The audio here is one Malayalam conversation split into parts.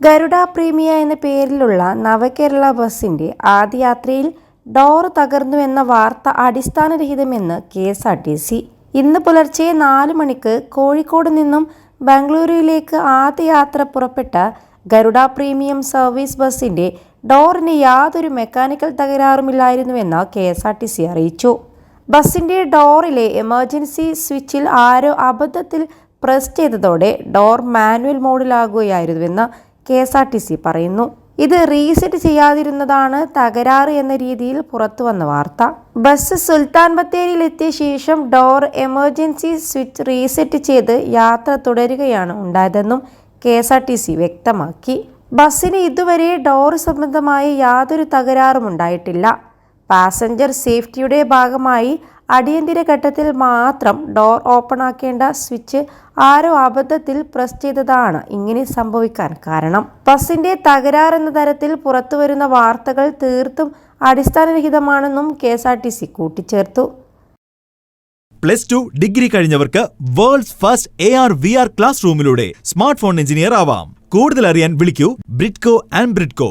ഗരുഡ പ്രീമിയ എന്ന പേരിലുള്ള നവകേരള ബസിന്റെ ആദ്യ യാത്രയിൽ ഡോർ തകർന്നു എന്ന വാർത്ത അടിസ്ഥാനരഹിതമെന്ന് K S R T C. ഇന്ന് പുലർച്ചെ നാല് മണിക്ക് കോഴിക്കോട് നിന്നും ബംഗളൂരുവിലേക്ക് ആദ്യ യാത്ര പുറപ്പെട്ട ഗരുഡ പ്രീമിയം സർവീസ് ബസിന്റെ ഡോറിന് യാതൊരു mechanical തകരാറുമില്ലായിരുന്നുവെന്ന് K S R T C അറിയിച്ചു. ബസിന്റെ ഡോറിലെ എമർജൻസി സ്വിച്ചിൽ ആരോ അബദ്ധത്തിൽ പ്രസ് ചെയ്തതോടെ door manual മോഡിലാകുകയായിരുന്നുവെന്ന് K S R T C പറയുന്നു. ഇത് റീസെറ്റ് ചെയ്യാതിരുന്നതാണ് തകരാറ് എന്ന രീതിയിൽ പുറത്തു വന്ന വാർത്ത. ബസ് സുൽത്താൻ ബത്തേരിയിൽ എത്തിയ ശേഷം ഡോർ എമർജൻസി സ്വിച്ച് റീസെറ്റ് ചെയ്ത് യാത്ര തുടരുകയാണ് ഉണ്ടായതെന്നും K S R T C വ്യക്തമാക്കി. ബസ്സിന് ഇതുവരെ ഡോർ സംബന്ധമായി യാതൊരു തകരാറും ഉണ്ടായിട്ടില്ല. പാസഞ്ചർ സേഫ്റ്റിയുടെ ഭാഗമായി അടിയന്തര ഘട്ടത്തിൽ മാത്രം ഡോർ ഓപ്പൺ ആക്കേണ്ട സ്വിച്ച് ആരോ അബദ്ധത്തിൽ പ്രസ് ചെയ്തതാണ് ഇങ്ങനെ സംഭവിക്കാൻ കാരണം. ബസിന്റെ തകരാർ എന്ന തരത്തിൽ പുറത്തുവരുന്ന വാർത്തകൾ തീർത്തും അടിസ്ഥാനരഹിതമാണെന്നും K S R T C കൂട്ടിച്ചേർത്തു. Plus two degree കഴിഞ്ഞവർക്ക് world's first A R V R class റൂമിലൂടെ smart phone engineer ആവാം. കൂടുതൽ അറിയാൻ വിളിക്കൂ ബ്രിഡ്കോ ആൻഡ് ബ്രിഡ്കോ.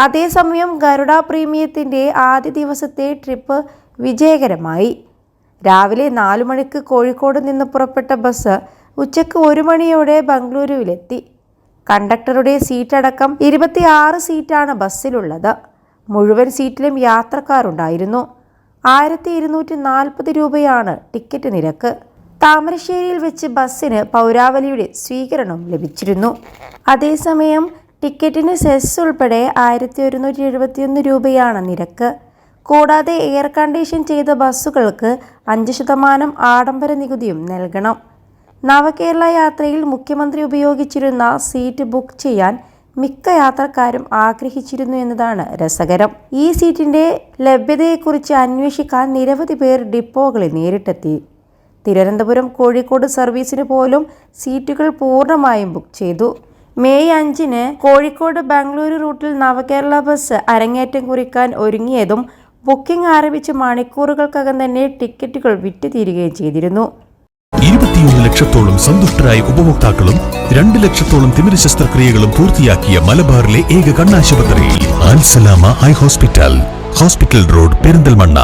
അതേസമയം ഗരുഡ പ്രീമിയത്തിന്റെ ആദ്യ ദിവസത്തെ ട്രിപ്പ് വിജയകരമായി. രാവിലെ നാലു മണിക്ക് കോഴിക്കോട് നിന്ന് പുറപ്പെട്ട ബസ് ഉച്ചയ്ക്ക് ഒരു മണിയോടെ ബംഗളൂരുവിലെത്തി. കണ്ടക്ടറുടെ സീറ്റടക്കം ഇരുപത്തിയാറ് സീറ്റാണ് ബസ്സിലുള്ളത്. മുഴുവൻ സീറ്റിലും യാത്രക്കാരുണ്ടായിരുന്നു. ആയിരത്തി ഇരുന്നൂറ്റി നാൽപ്പത് രൂപയാണ് ടിക്കറ്റ് നിരക്ക്. താമരശ്ശേരിയിൽ വെച്ച് ബസ്സിന് പൗരാവലിയുടെ സ്വീകരണം ലഭിച്ചിരുന്നു. അതേസമയം ടിക്കറ്റിന് സെസ് ഉൾപ്പെടെ ആയിരത്തി ഒരുന്നൂറ്റി എഴുപത്തിയൊന്ന് രൂപയാണ് നിരക്ക്. കൂടാതെ എയർ കണ്ടീഷൻ ചെയ്ത ബസ്സുകൾക്ക് അഞ്ച് ശതമാനം ആഡംബര നികുതിയും നൽകണം. നവകേരള യാത്രയിൽ മുഖ്യമന്ത്രി ഉപയോഗിച്ചിരുന്ന സീറ്റ് ബുക്ക് ചെയ്യാൻ മിക്ക യാത്രക്കാരും ആഗ്രഹിച്ചിരുന്നു എന്നതാണ് രസകരം. ഈ സീറ്റിന്റെ ലഭ്യതയെക്കുറിച്ച് അന്വേഷിക്കാൻ നിരവധി പേർ ഡിപ്പോകളിൽ നേരിട്ടെത്തി. തിരുവനന്തപുരം കോഴിക്കോട് സർവീസിന് പോലും സീറ്റുകൾ പൂർണമായും ബുക്ക് ചെയ്തു. മെയ് അഞ്ചിന് കോഴിക്കോട് ബാംഗ്ലൂരു റൂട്ടിൽ നവകേരള ബസ് അരങ്ങേറ്റം കുറിക്കാൻ ഒരുങ്ങിയതും ബുക്കിംഗ് ആരംഭിച്ച് മണിക്കൂറുകൾക്കകം തന്നെ ടിക്കറ്റുകൾ വിറ്റുതീരുകയും ചെയ്തിരുന്നു. ഇരുപത്തിയൊന്ന് ലക്ഷത്തോളം സന്തുഷ്ടരായ ഉപഭോക്താക്കളും രണ്ട് ലക്ഷത്തോളം തിമിര ശസ്ത്രക്രിയകളും പൂർത്തിയാക്കിയ മലബാറിലെ ഏക കണ്ണാശുപത്രി Alsalama eye hospital. Hospital road Perinthalmanna.